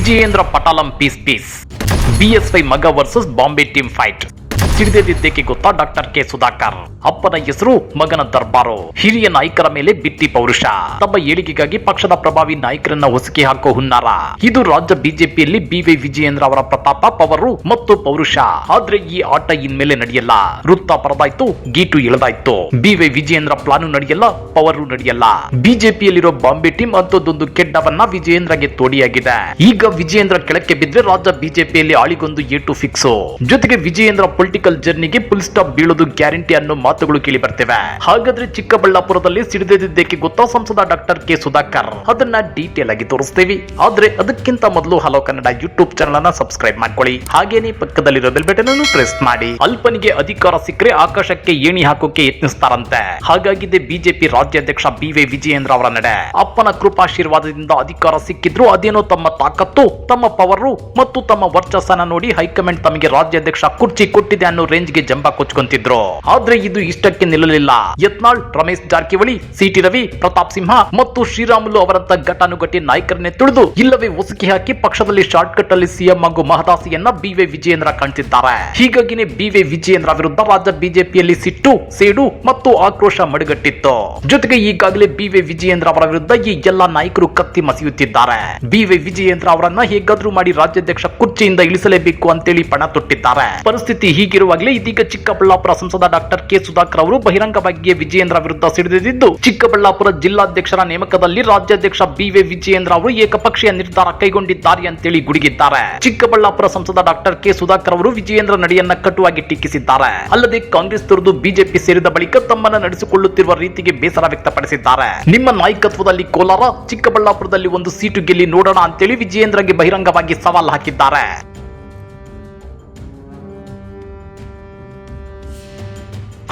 ವಿಜಯೇಂದ್ರ ಪಟಾಲಂ piece piece BSY ಮಗ versus Bombay team fight ಸಿಡಿದಿದ್ದಕ್ಕೆ ಗೊತ್ತಾ ಡಾಕ್ಟರ್ ಕೆ ಸುಧಾಕರ್. ಅಪ್ಪನ ಹೆಸರು ಮಗನ ದರ್ಬಾರು. ಹಿರಿಯ ನಾಯಕರ ಮೇಲೆ ಬಿತ್ತಿ ಪೌರುಷ. ತಮ್ಮ ಏಳಿಗೆಗಾಗಿ ಪಕ್ಷದ ಪ್ರಭಾವಿ ನಾಯಕರನ್ನ ಹೊಸಕಿ ಹಾಕೋ ಹುನ್ನಾರ. ಇದು ರಾಜ್ಯ ಬಿಜೆಪಿಯಲ್ಲಿ ಬಿವೈ ವಿಜಯೇಂದ್ರ ಅವರ ಪ್ರತಾಪ, ಪವರು ಮತ್ತು ಪೌರುಷ. ಆದ್ರೆ ಈ ಆಟ ಇನ್ಮೇಲೆ ನಡೆಯಲ್ಲ. ವೃತ್ತ ಪರದಾಯ್ತು, ಗೀಟು ಇಳದಾಯ್ತು. ಬಿವೈ ವಿಜಯೇಂದ್ರ ಪ್ಲಾನು ನಡೆಯಲ್ಲ, ಪವರು ನಡೆಯಲ್ಲ. ಬಿಜೆಪಿಯಲ್ಲಿರೋ ಬಾಂಬೆ ಟೀಮ್ ಅಂತದೊಂದು ಕೆಡ್ಡವನ್ನ ವಿಜಯೇಂದ್ರಗೆ ತೋಡಿಯಾಗಿದೆ. ಈಗ ವಿಜಯೇಂದ್ರ ಕೆಳಕ್ಕೆ ಬಿದ್ರೆ ರಾಜ್ಯ ಬಿಜೆಪಿಯಲ್ಲಿ ಆಳಿಗೊಂದು ಏಟು ಫಿಕ್ಸ್ ಜೊತೆಗೆ ವಿಜಯೇಂದ್ರ ಪೊಲಿಟಿಕಲ್ ಜರ್ನಿಗೆ ಫುಲ್ ಸ್ಟಾಪ್ ಬೀಳೋದು ಗ್ಯಾರಂಟಿ ಅನ್ನೋ ಮಾತುಗಳು ಕೇಳಿ ಬರ್ತೇವೆ. ಹಾಗಾದ್ರೆ ಚಿಕ್ಕಬಳ್ಳಾಪುರದಲ್ಲಿ ಸಿಡಿದಿದ್ದಕ್ಕೆ ಗೊತ್ತಾ ಸಂಸದ ಡಾಕ್ಟರ್ ಕೆ ಸುಧಾಕರ್? ಅದನ್ನ ಡೀಟೇಲ್ ಆಗಿ ತೋರಿಸ್ತೀವಿ. ಆದ್ರೆ ಅದಕ್ಕಿಂತ ಮೊದಲು ಹಲೋ ಕನ್ನಡ ಯೂಟ್ಯೂಬ್ ಚಾನಲ್ ಅನ್ನ ಸಬ್ಸ್ಕ್ರೈಬ್ ಮಾಡ್ಕೊಳ್ಳಿ. ಹಾಗೇನೆ ಪಕ್ಕದಲ್ಲಿರೋ ಬೆಲ್ ಬಟನ್ ಅನ್ನು ಪ್ರೆಸ್ ಮಾಡಿ. ಅಲ್ಪನಿಗೆ ಅಧಿಕಾರ ಸಿಕ್ಕರೆ ಆಕಾಶಕ್ಕೆ ಏಣಿ ಹಾಕೋಕೆ ಯತ್ನಿಸ್ತಾರಂತೆ. ಹಾಗಾಗಿದೆ ಬಿಜೆಪಿ ರಾಜ್ಯಾಧ್ಯಕ್ಷ ಬಿ ವೈ ವಿಜಯೇಂದ್ರ ಅವರ ನಡೆ. ಅಪ್ಪನ ಕೃಪಾಶೀರ್ವಾದದಿಂದ ಅಧಿಕಾರ ಸಿಕ್ಕಿದ್ರು ಅದೇನೋ ತಮ್ಮ ತಾಕತ್ತು, ತಮ್ಮ ಪವರು ಮತ್ತು ತಮ್ಮ ವರ್ಚಸ್ಸನ್ನ ನೋಡಿ ಹೈಕಮಾಂಡ್ ತಮಗೆ ರಾಜ್ಯಾಧ್ಯಕ್ಷ ಕುರ್ಚಿ ಕೊಟ್ಟಿದೆ ಅನ್ನೋ ರೇಂಜ್ಗೆ ಜಂಬ ಕೊಚ್ಕೊಂತಿದ್ರು. ಆದ್ರೆ ಇದು ಇಷ್ಟಕ್ಕೆ ನಿಲ್ಲಲಿಲ್ಲ. ಯತ್ನಾಳ್, ರಮೇಶ್ ಜಾರಕಿಹೊಳಿ, ಸಿಟಿ ರವಿ, ಪ್ರತಾಪ್ ಸಿಂಹ ಮತ್ತು ಶ್ರೀರಾಮುಲು ಅವರಂತ ಘಟಾನುಘಟಿ ನಾಯಕರನ್ನೇ ತುಳಿದು ಇಲ್ಲವೇ ಒಸುಕಿ ಹಾಕಿ ಪಕ್ಷದಲ್ಲಿ ಶಾರ್ಟ್ ಕಟ್ ಅಲ್ಲಿ ಸಿಎಂ ಹಾಗೂ ಮಹದಾಸಿಯನ್ನ ಬಿವಿ ವಿಜಯೇಂದ್ರ ಕಾಣ್ತಿದ್ದಾರೆ. ಹೀಗಾಗಿನೇ ಬಿವಿ ವಿಜಯೇಂದ್ರ ವಿರುದ್ಧ ರಾಜ್ಯ ಬಿಜೆಪಿಯಲ್ಲಿ ಸಿಟ್ಟು, ಸೇಡು ಮತ್ತು ಆಕ್ರೋಶ ಮಡುಗಟ್ಟಿತ್ತು. ಜೊತೆಗೆ ಈಗಾಗಲೇ ಬಿವಿ ವಿಜಯೇಂದ್ರ ಅವರ ವಿರುದ್ಧ ಈ ಎಲ್ಲಾ ನಾಯಕರು ಕತ್ತಿ ಮಸಿಯುತ್ತಿದ್ದಾರೆ. ಬಿವಿ ವಿಜಯೇಂದ್ರ ಅವರನ್ನ ಹೇಗಾದ್ರೂ ಮಾಡಿ ರಾಜ್ಯಾಧ್ಯಕ್ಷ ಕುರ್ಚಿಯಿಂದ ಇಳಿಸಲೇಬೇಕು ಅಂತೇಳಿ ಪಣ ತೊಟ್ಟಿದ್ದಾರೆ. ಪರಿಸ್ಥಿತಿ ಹೀಗಿರುವಾಗಲೇ ಇದೀಗ ಚಿಕ್ಕಬಳ್ಳಾಪುರ ಸಂಸದ ಡಾಕ್ಟರ್ ಕೆ ಸುಧಾಕರ್ ಅವರು ಬಹಿರಂಗವಾಗಿಯೇ ವಿಜಯೇಂದ್ರ ವಿರುದ್ಧ ಸಿಡಿದಿದ್ದು, ಚಿಕ್ಕಬಳ್ಳಾಪುರ ಜಿಲ್ಲಾಧ್ಯಕ್ಷರ ನೇಮಕದಲ್ಲಿ ರಾಜ್ಯಾಧ್ಯಕ್ಷ ಬಿವಿ ವಿಜಯೇಂದ್ರ ಅವರು ಏಕಪಕ್ಷೀಯ ನಿರ್ಧಾರ ಕೈಗೊಂಡಿದ್ದಾರೆ ಅಂತೇಳಿ ಗುಡುಗಿದ್ದಾರೆ. ಚಿಕ್ಕಬಳ್ಳಾಪುರ ಸಂಸದ ಡಾಕ್ಟರ್ ಕೆ ಸುಧಾಕರ್ ಅವರು ವಿಜಯೇಂದ್ರ ನಡೆಯನ್ನ ಕಟುವಾಗಿ ಟೀಕಿಸಿದ್ದಾರೆ. ಅಲ್ಲದೆ ಕಾಂಗ್ರೆಸ್ ತೊರೆದು ಬಿಜೆಪಿ ಸೇರಿದ ಬಳಿಕ ತಮ್ಮನ್ನ ನಡೆಸಿಕೊಳ್ಳುತ್ತಿರುವ ರೀತಿಗೆ ಬೇಸರ ವ್ಯಕ್ತಪಡಿಸಿದ್ದಾರೆ. ನಿಮ್ಮ ನಾಯಕತ್ವದಲ್ಲಿ ಕೋಲಾರ, ಚಿಕ್ಕಬಳ್ಳಾಪುರದಲ್ಲಿ ಒಂದು ಸೀಟು ಗೆಲ್ಲಿ ನೋಡೋಣ ಅಂತೇಳಿ ವಿಜಯೇಂದ್ರಗೆ ಬಹಿರಂಗವಾಗಿ ಸವಾಲ್ ಹಾಕಿದ್ದಾರೆ.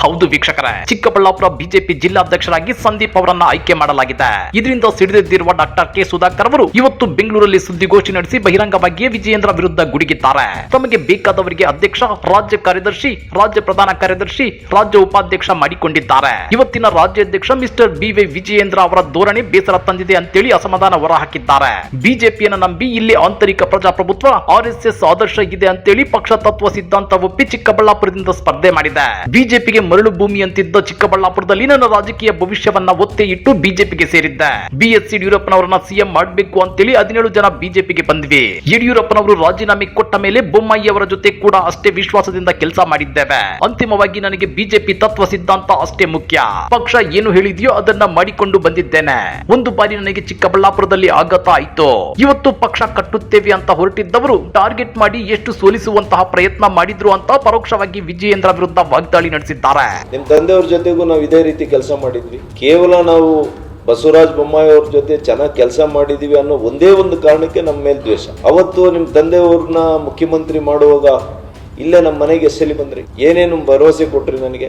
ಹೌದು ವೀಕ್ಷಕರೇ. ಚಿಕ್ಕಬಳ್ಳಾಪುರ ಬಿಜೆಪಿ ಜಿಲ್ಲಾಧ್ಯಕ್ಷರಾಗಿ ಸಂದೀಪ್ ಅವರನ್ನ ಆಯ್ಕೆ ಮಾಡಲಾಗಿದೆ. ಇದರಿಂದ ಸಿಡಿದೆದ್ದಿರುವ ಡಾಕ್ಟರ್ ಕೆ ಸುಧಾಕರ್ ಅವರು ಇವತ್ತು ಬೆಂಗಳೂರಲ್ಲಿ ಸುದ್ದಿಗೋಷ್ಠಿ ನಡೆಸಿ ಬಹಿರಂಗವಾಗಿಯೇ ವಿಜಯೇಂದ್ರ ವಿರುದ್ಧ ಗುಡುಗಿದ್ದಾರೆ. ತಮಗೆ ಬೇಕಾದವರಿಗೆ ಅಧ್ಯಕ್ಷ, ರಾಜ್ಯ ಕಾರ್ಯದರ್ಶಿ, ರಾಜ್ಯ ಪ್ರಧಾನ ಕಾರ್ಯದರ್ಶಿ, ರಾಜ್ಯ ಉಪಾಧ್ಯಕ್ಷ ಮಾಡಿಕೊಂಡಿದ್ದಾರೆ. ಇವತ್ತಿನ ರಾಜ್ಯಾಧ್ಯಕ್ಷ ಮಿಸ್ಟರ್ ಬಿ ವೈ ವಿಜಯೇಂದ್ರ ಅವರ ಧೋರಣೆ ಬೇಸರ ತಂದಿದೆ ಅಂತೇಳಿ ಅಸಮಾಧಾನ ಹೊರಹಾಕಿದ್ದಾರೆ. ಬಿಜೆಪಿಯನ್ನು ನಂಬಿ ಇಲ್ಲಿ ಆಂತರಿಕ ಪ್ರಜಾಪ್ರಭುತ್ವ, ಆರ್ ಎಸ್ ಎಸ್ ಆದರ್ಶ ಇದೆ ಅಂತೇಳಿ ಪಕ್ಷ ತತ್ವ ಸಿದ್ಧಾಂತ ಒಪ್ಪಿ ಚಿಕ್ಕಬಳ್ಳಾಪುರದಿಂದ ಸ್ಪರ್ಧೆ ಮಾಡಿದೆ. ಬಿಜೆಪಿಗೆ ಮರಳು ಭೂಮಿ ಅಂತಿದ್ದ ಚಿಕ್ಕಬಳ್ಳಾಪುರದಲ್ಲಿ ನನ್ನ ರಾಜಕೀಯ ಭವಿಷ್ಯವನ್ನ ಒತ್ತೆ ಇಟ್ಟು ಬಿಜೆಪಿಗೆ ಸೇರಿದ್ದೆ. ಬಿಎಸ್ ಯಡಿಯೂರಪ್ಪನವರನ್ನ ಸಿಎಂ ಮಾಡಬೇಕು ಅಂತೇಳಿ ಹದಿನೇಳು ಜನ ಬಿಜೆಪಿಗೆ ಬಂದ್ವಿ ಯಡಿಯೂರಪ್ಪನವರು ರಾಜೀನಾಮೆ ಕೊಟ್ಟ ಮೇಲೆ ಬೊಮ್ಮಾಯಿ ಅವರ ಜೊತೆ ಕೂಡ ಅಷ್ಟೇ ವಿಶ್ವಾಸದಿಂದ ಕೆಲಸ ಮಾಡಿದ್ದೇವೆ. ಅಂತಿಮವಾಗಿ ನನಗೆ ಬಿಜೆಪಿ ತತ್ವ ಸಿದ್ಧಾಂತ ಅಷ್ಟೇ ಮುಖ್ಯ. ಪಕ್ಷ ಏನು ಹೇಳಿದೆಯೋ ಅದನ್ನ ಮಾಡಿಕೊಂಡು ಬಂದಿದ್ದೇನೆ. ಒಂದು ಬಾರಿ ನನಗೆ ಚಿಕ್ಕಬಳ್ಳಾಪುರದಲ್ಲಿ ಆಘಾತ ಆಯ್ತು. ಇವತ್ತು ಪಕ್ಷ ಕಟ್ಟುತ್ತೇವೆ ಅಂತ ಹೊರಟಿದ್ದವರು ಟಾರ್ಗೆಟ್ ಮಾಡಿ ಎಷ್ಟು ಸೋಲಿಸುವಂತಹ ಪ್ರಯತ್ನ ಮಾಡಿದ್ರು ಅಂತ ಪರೋಕ್ಷವಾಗಿ ವಿಜಯೇಂದ್ರ ವಿರುದ್ಧ ವಾಗ್ದಾಳಿ ನಡೆಸಿದ್ದಾರೆ. ನಿಮ್ಮ ತಂದೆಯವ್ರ ಜೊತೆಗೂ ನಾವು ಇದೇ ರೀತಿ ಕೆಲಸ ಮಾಡಿದ್ವಿ. ಕೇವಲ ನಾವು ಬಸವರಾಜ ಬೊಮ್ಮಾಯಿ ಅವ್ರ ಜೊತೆ ಚೆನ್ನಾಗಿ ಕೆಲಸ ಮಾಡಿದೀವಿ ಅನ್ನೋ ಒಂದೇ ಒಂದು ಕಾರಣಕ್ಕೆ ನಮ್ಮ ಮೇಲೆ ದ್ವೇಷ. ಅವತ್ತು ನಿಮ್ಮ ತಂದೆಯವ್ರನ್ನ ಮುಖ್ಯಮಂತ್ರಿ ಮಾಡುವಾಗ ಇಲ್ಲೇ ನಮ್ಮ ಮನೆಗೆ ಎಸ್ಸಲಿ ಬಂದ್ರಿ? ಏನೇನು ಭರವಸೆ ಕೊಟ್ರಿ ನನಗೆ?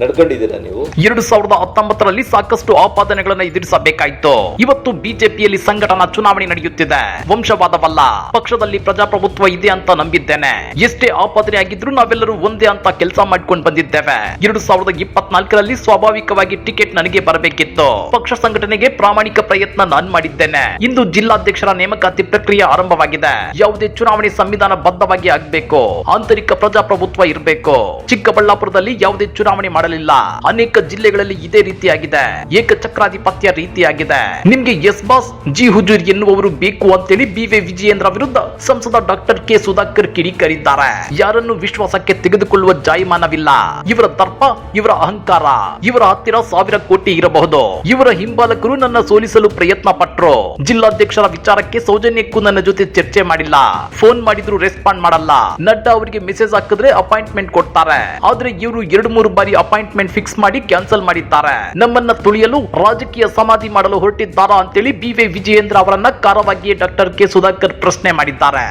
ನಡ್ಕೊಂಡಿದ್ದೀರಾ ನೀವು? ಎರಡು ಸಾವಿರದ ಹತ್ತೊಂಬತ್ತರಲ್ಲಿ ಸಾಕಷ್ಟು ಆಪಾದನೆಗಳನ್ನು ಎದುರಿಸಬೇಕಾಯ್ತು. ಇವತ್ತು ಬಿಜೆಪಿಯಲ್ಲಿ ಸಂಘಟನಾ ಚುನಾವಣೆ ನಡೆಯುತ್ತಿದೆ. ವಂಶವಾದವಲ್ಲ. ಪಕ್ಷದಲ್ಲಿ ಪ್ರಜಾಪ್ರಭುತ್ವ ಇದೆ ಅಂತ ನಂಬಿದ್ದೇನೆ. ಎಷ್ಟೇ ಆಪಾದನೆ ಆಗಿದ್ರು ನಾವೆಲ್ಲರೂ ಒಂದೇ ಅಂತ ಕೆಲಸ ಮಾಡ್ಕೊಂಡು ಬಂದಿದ್ದೇವೆ. ಎರಡು ಸಾವಿರದ ಇಪ್ಪತ್ನಾಲ್ಕರಲ್ಲಿ ಸ್ವಾಭಾವಿಕವಾಗಿ ಟಿಕೆಟ್ ನನಗೆ ಬರಬೇಕಿತ್ತು. ಪಕ್ಷ ಸಂಘಟನೆಗೆ ಪ್ರಾಮಾಣಿಕ ಪ್ರಯತ್ನ ನಾನು ಮಾಡಿದ್ದೇನೆ. ಇಂದು ಜಿಲ್ಲಾಧ್ಯಕ್ಷರ ನೇಮಕಾತಿ ಪ್ರಕ್ರಿಯೆ ಆರಂಭವಾಗಿದೆ. ಯಾವುದೇ ಚುನಾವಣೆ ಸಂವಿಧಾನ ಬದ್ಧವಾಗಿ ಆಗಬೇಕು. ಆಂತರಿಕ ಪ್ರಜಾಪ್ರಭುತ್ವ ಇರಬೇಕು. ಚಿಕ್ಕಬಳ್ಳಾಪುರದಲ್ಲಿ ಯಾವುದೇ ಚುನಾವಣೆ ಮಾಡಲಿಲ್ಲ ಅನೇಕ ಜಿಲ್ಲೆಗಳಲ್ಲಿ ಇದೇ ರೀತಿಯಾಗಿದೆ. ಏಕಚಕ್ರಾಧಿಪತ್ಯ ರೀತಿಯಾಗಿದೆ. ನಿಮ್ಗೆ ಎಸ್ ಬಾಸ್, ಜಿ ಹುಜೂರ್ ಎನ್ನುವವರು ಬೇಕು ಅಂತೇಳಿ ಬಿ ವಿ ವಿಜಯೇಂದ್ರ ವಿರುದ್ಧ ಸಂಸದ ಡಾಕ್ಟರ್ ಕೆ ಸುಧಾಕರ್ ಕಿಡಿಕರಿದ್ದಾರೆ. ಯಾರನ್ನು ವಿಶ್ವಾಸಕ್ಕೆ ತೆಗೆದುಕೊಳ್ಳುವ ಜಾಯಮಾನವಿಲ್ಲ. ಇವರ ದರ್ಪ, ಇವರ ಅಹಂಕಾರ, ಇವರ ಹತ್ತಿರ ಸಾವಿರ ಕೋಟಿ ಇರಬಹುದು. ಇವರ ಹಿಂಬಾಲಕರು ನನ್ನ ಸೋಲಿಸಲು ಪ್ರಯತ್ನ ಪಟ್ರು ಜಿಲ್ಲಾಧ್ಯಕ್ಷರ ವಿಚಾರಕ್ಕೆ ಸೌಜನ್ಯಕ್ಕೂ ನನ್ನ ಜೊತೆ ಚರ್ಚೆ ಮಾಡಿಲ್ಲ. ಫೋನ್ ಮಾಡಿದ್ರು ರೆಸ್ಪಾಂಡ್ ಮಾಡಲ್ಲ. ನಡ್ಡಾ ಅವರಿಗೆ ಮೆಸೇಜ್ ಹಾಕಿದ್ರೆ ಅಪಾಯಿಂಟ್ಮೆಂಟ್ ಕೊಡ್ತಾರೆ. ಆದ್ರೆ ಇವರು ಎರಡು ಮೂರು ಬಾರಿ ಅಪಾಯಿಂಟ್ಮೆಂಟ್ ಫಿಕ್ಸ್ ಮಾಡಿ ಕ್ಯಾನ್ಸಲ್ ಮಾಡಿದ್ದಾರೆ. ನಮ್ಮನ್ನ ತುಳಿಯಲು ರಾಜಕೀಯ ಸಮಾಧಿ ಮಾಡಲು ಹೊರಟಿದ್ದಾರಾ ಅಂತೇಳಿ ಬಿ ವಿಜಯೇಂದ್ರ ಅವರನ್ನ ಕಾರವಾಗಿಯೇ ಡಾಕ್ಟರ್ ಕೆ ಸುಧಾಕರ್ ಪ್ರಶ್ನೆ ಮಾಡಿದ್ದಾರೆ.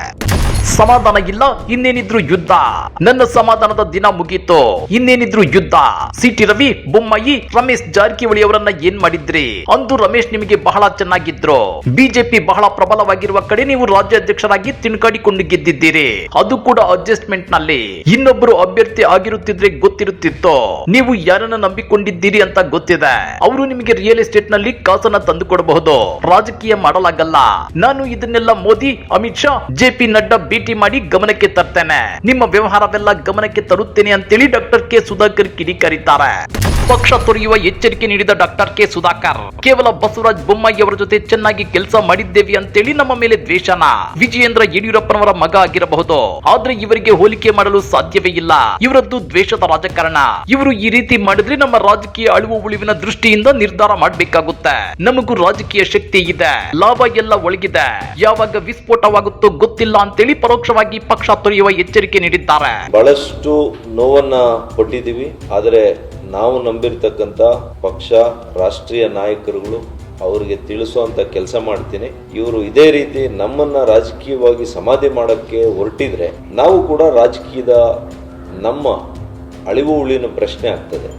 ಸಮಾಧಾನ ಇಲ್ಲ ಇನ್ನೇನಿದ್ರು ಯುದ್ಧ. ನನ್ನ ಸಮಾಧಾನದ ದಿನ ಮುಗೀತು. ಇನ್ನೇನಿದ್ರು ಯುದ್ಧ. ಸಿಟಿ ರವಿ, ಬೊಮ್ಮಾಯಿ, ರಮೇಶ್ ಜಾರಕಿಹೊಳಿ ಅವರನ್ನ ಏನ್ ಮಾಡಿದ್ರಿ? ಅಂದು ರಮೇಶ್ ನಿಮಗೆ ಬಹಳ ಚೆನ್ನಾಗಿದ್ರು. ಬಿಜೆಪಿ ಬಹಳ ಪ್ರಬಲವಾಗಿರುವ ಕಡೆ ನೀವು ರಾಜ್ಯಾಧ್ಯಕ್ಷರಾಗಿ ತಿಣ್ಕಾಡಿಕೊಂಡು ಗೆದ್ದಿದ್ದೀರಿ. ಅದು ಕೂಡ ಅಡ್ಜಸ್ಟ್ಮೆಂಟ್ನಲ್ಲಿ ಇನ್ನೊಬ್ಬರು ಅಭ್ಯರ್ಥಿ ಆಗಿರುತ್ತಿದ್ರೆ ಗೊತ್ತಿರುತ್ತಿತ್ತು. ನೀವು ಯಾರನ್ನ ನಂಬಿಕೊಂಡಿದ್ದೀರಿ ಅಂತ ಗೊತ್ತಿದೆ. ಅವರು ನಿಮಗೆ ರಿಯಲ್ ಎಸ್ಟೇಟ್ನಲ್ಲಿ ಕಾಸನ್ನ ತಂದು ಕೊಡಬಹುದು ರಾಜಕೀಯ ಮಾಡಲಾಗಲ್ಲ. ನಾನು ಇದನ್ನೆಲ್ಲ ಮೋದಿ, ಅಮಿತ್ ಶಾ ಜೆಪಿ ನಡ್ಡಾ ಭೇಟಿ ಮಾಡಿ ಗಮನಕ್ಕೆ ತರ್ತೇನೆ. ನಿಮ್ಮ ವ್ಯವಹಾರವೆಲ್ಲ ಗಮನಕ್ಕೆ ತರುತ್ತೇನೆ ಅಂತೇಳಿ ಡಾಕ್ಟರ್ ಕೆ ಸುಧಾಕರ್ ಕಿಡಿಕಾರಿದ್ದಾರೆ. ಪಕ್ಷ ತೊರೆಯುವ ಎಚ್ಚರಿಕೆ ನೀಡಿದ ಡಾಕ್ಟರ್ ಕೆ ಸುಧಾಕರ್. ಕೇವಲ ಬಸವರಾಜ ಬೊಮ್ಮಾಯಿ ಅವರ ಜೊತೆ ಚೆನ್ನಾಗಿ ಕೆಲಸ ಮಾಡಿದ್ದೇವೆ ಅಂತೇಳಿ ನಮ್ಮ ಮೇಲೆ ದ್ವೇಷನ. ವಿಜಯೇಂದ್ರ ಯಡಿಯೂರಪ್ಪನವರ ಮಗ ಆಗಿರಬಹುದು. ಆದ್ರೆ ಇವರಿಗೆ ಹೋಲಿಕೆ ಮಾಡಲು ಸಾಧ್ಯವೇ ಇಲ್ಲ. ಇವರದ್ದು ದ್ವೇಷದ ರಾಜಕಾರಣ. ಇವರು ಈ ರೀತಿ ಮಾಡಿದ್ರೆ ನಮ್ಮ ರಾಜಕೀಯ ಅಳುವು ಉಳಿವಿನ ದೃಷ್ಟಿಯಿಂದ ನಿರ್ಧಾರ ಮಾಡಬೇಕಾಗುತ್ತೆ. ನಮಗೂ ರಾಜಕೀಯ ಶಕ್ತಿ ಇದೆ. ಲಾಭ ಎಲ್ಲ ಒಳಗಿದೆ. ಯಾವಾಗ ವಿಸ್ಫೋಟವಾಗುತ್ತೋ ಗೊತ್ತಿಲ್ಲ ಅಂತೇಳಿ ಪರೋಕ್ಷವಾಗಿ ಪಕ್ಷ ತೊರೆಯುವ ಎಚ್ಚರಿಕೆ ನೀಡಿದ್ದಾರೆ. ಬಹಳಷ್ಟು ನೋವನ್ನ ಕೊಟ್ಟಿದ್ದೀವಿ. ಆದರೆ ನಾವು ನಂಬಿರ್ತಕ್ಕಂಥ ಪಕ್ಷ, ರಾಷ್ಟ್ರೀಯ ನಾಯಕರುಗಳು ಅವರಿಗೆ ತಿಳಿಸುವಂತ ಕೆಲಸ ಮಾಡ್ತೀನಿ. ಇವರು ಇದೇ ರೀತಿ ನಮ್ಮನ್ನ ರಾಜಕೀಯವಾಗಿ ಸಮಾಧಿ ಮಾಡಕ್ಕೆ ಹೊರಟಿದ್ರೆ ನಾವು ಕೂಡ ರಾಜಕೀಯದ ನಮ್ಮ ಅಳಿವು ಉಳಿನ ಪ್ರಶ್ನೆ ಆಗ್ತದೆ.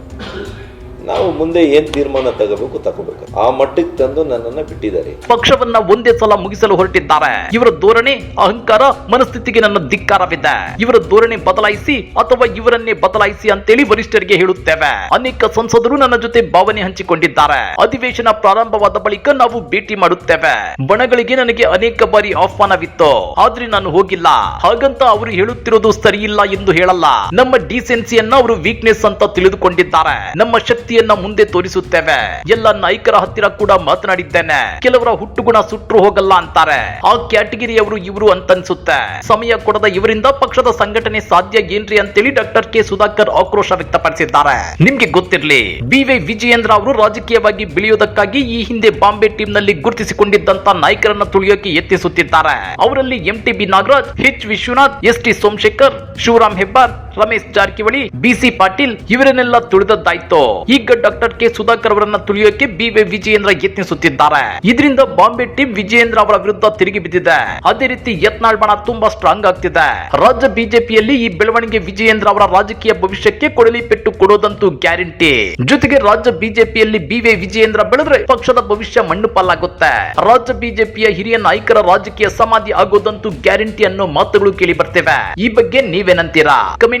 ನಾವು ಮುಂದೆ ಏನ್ ತೀರ್ಮಾನ ತಗೋಬೇಕು ತಗೋಬೇಕು. ಆ ಮಟ್ಟಕ್ಕೆ ತಂದು ನನ್ನನ್ನ ಬಿಟ್ಟಿದ್ದಾರೆ. ಪಕ್ಷವನ್ನ ಒಂದೇ ಸಲ ಮುಗಿಸಲು ಹೊರಟಿದ್ದಾರೆ. ಇವರ ಧೋರಣೆ, ಅಹಂಕಾರ, ಮನಸ್ಥಿತಿಗೆ ನನ್ನ ಧಿಕ್ಕಾರವಿದೆ. ಇವರ ಧೋರಣೆ ಬದಲಾಯಿಸಿ ಅಥವಾ ಇವರನ್ನೇ ಬದಲಾಯಿಸಿ ಅಂತೇಳಿ ವರಿಷ್ಠರಿಗೆ ಹೇಳುತ್ತೇವೆ. ಅನೇಕ ಸಂಸದರು ನನ್ನ ಜೊತೆ ಭಾವನೆ ಹಂಚಿಕೊಂಡಿದ್ದಾರೆ. ಅಧಿವೇಶನ ಪ್ರಾರಂಭವಾದ ಬಳಿಕ ನಾವು ಭೇಟಿ ಮಾಡುತ್ತೇವೆ. ಬಣಗಳಿಗೆ ನನಗೆ ಅನೇಕ ಬಾರಿ ಆಹ್ವಾನವಿತ್ತು. ಆದ್ರೆ ನಾನು ಹೋಗಿಲ್ಲ. ಹಾಗಂತ ಅವರು ಹೇಳುತ್ತಿರೋದು ಸರಿಯಿಲ್ಲ ಎಂದು ಹೇಳಲ್ಲ. ನಮ್ಮ ಡಿಸೆನ್ಸಿಯನ್ನ ಅವರು ವೀಕ್ನೆಸ್ ಅಂತ ತಿಳಿದುಕೊಂಡಿದ್ದಾರೆ. ನಮ್ಮ ಶಕ್ತಿಯನ್ನ ಮುಂದೆ ತೋರಿಸುತ್ತೇವೆ. ಎಲ್ಲ ನಾಯಕರ ಹತ್ತಿರ ಕೂಡ ಮಾತನಾಡಿದ್ದೇನೆ. ಕೆಲವರ ಹುಟ್ಟುಗುಣ ಸುಟ್ರು ಹೋಗಲ್ಲ ಅಂತಾರೆ. ಆ ಕ್ಯಾಟಗಿರಿಯವರು ಇವರು ಅಂತನ್ಸುತ್ತೆ. ಸಮಯ ಕೊಡದ ಇವರಿಂದ ಪಕ್ಷದ ಸಂಘಟನೆ ಸಾಧ್ಯ ಏನ್ರಿ ಅಂತೇಳಿ ಡಾಕ್ಟರ್ ಕೆ ಸುಧಾಕರ್ ಆಕ್ರೋಶ ವ್ಯಕ್ತಪಡಿಸಿದ್ದಾರೆ. ನಿಮ್ಗೆ ಗೊತ್ತಿರ್ಲಿ ಬಿ ವೈ ವಿಜಯೇಂದ್ರ ಅವರು ರಾಜಕೀಯವಾಗಿ ಬೆಳೆಯುವುದಕ್ಕಾಗಿ ಈ ಹಿಂದೆ ಬಾಂಬೆ ಟೀಮ್ನಲ್ಲಿ ಗುರುತಿಸಿಕೊಂಡಿದ್ದಂತ ನಾಯಕರನ್ನ ತುಳಿಯೋಕೆ ಯತ್ನಿಸುತ್ತಿದ್ದಾರೆ. ಅವರಲ್ಲಿ M T B Nagaraj, H. Vishwanath, S. T. Somashekhar, Shivaram Hebbar Ramesh Jarkiholi, BC Patil ಇವರನ್ನೆಲ್ಲ ತುಳಿದದ್ದಾಯ್ತು. ಈಗ ಡಾಕ್ಟರ್ ಕೆ ಸುಧಾಕರ್ ಅವರನ್ನ ತುಳಿಯೋಕೆ ಬಿ ವಿ ವಿಜಯೇಂದ್ರ ಯತ್ನಿಸುತ್ತಿದ್ದಾರೆ. ಇದರಿಂದ ಬಾಂಬೆ ಟೀಮ್ ವಿಜಯೇಂದ್ರ ಅವರ ವಿರುದ್ಧ ತಿರುಗಿ ಬಿದ್ದಿದೆ. ಅದೇ ರೀತಿ ಯತ್ನಾಳ್ ಬಣ ತುಂಬಾ ಸ್ಟ್ರಾಂಗ್ ಆಗ್ತಿದೆ. ರಾಜ್ಯ ಬಿಜೆಪಿಯಲ್ಲಿ ಈ ಬೆಳವಣಿಗೆ ವಿಜಯೇಂದ್ರ ಅವರ ರಾಜಕೀಯ ಭವಿಷ್ಯಕ್ಕೆ ಕೊಡಲಿ ಪೆಟ್ಟು ಕೊಡೋದಂತೂ ಗ್ಯಾರಂಟಿ. ಜೊತೆಗೆ ರಾಜ್ಯ ಬಿಜೆಪಿಯಲ್ಲಿ ಬಿ ವಿ ವಿಜಯೇಂದ್ರ ಬೆಳೆದ್ರೆ ಪಕ್ಷದ ಭವಿಷ್ಯ ಮಣ್ಣು ಪಾಲಾಗುತ್ತೆ. ರಾಜ್ಯ ಬಿಜೆಪಿಯ ಹಿರಿಯ ನಾಯಕರ ರಾಜಕೀಯ ಸಮಾಧಿ ಆಗೋದಂತೂ ಗ್ಯಾರಂಟಿ ಅನ್ನೋ ಮಾತುಗಳು ಕೇಳಿ ಬರ್ತೇವೆ. ಈ ಬಗ್ಗೆ ನೀವೇನಂತೀರಾ? ಕಮೆಂಟ್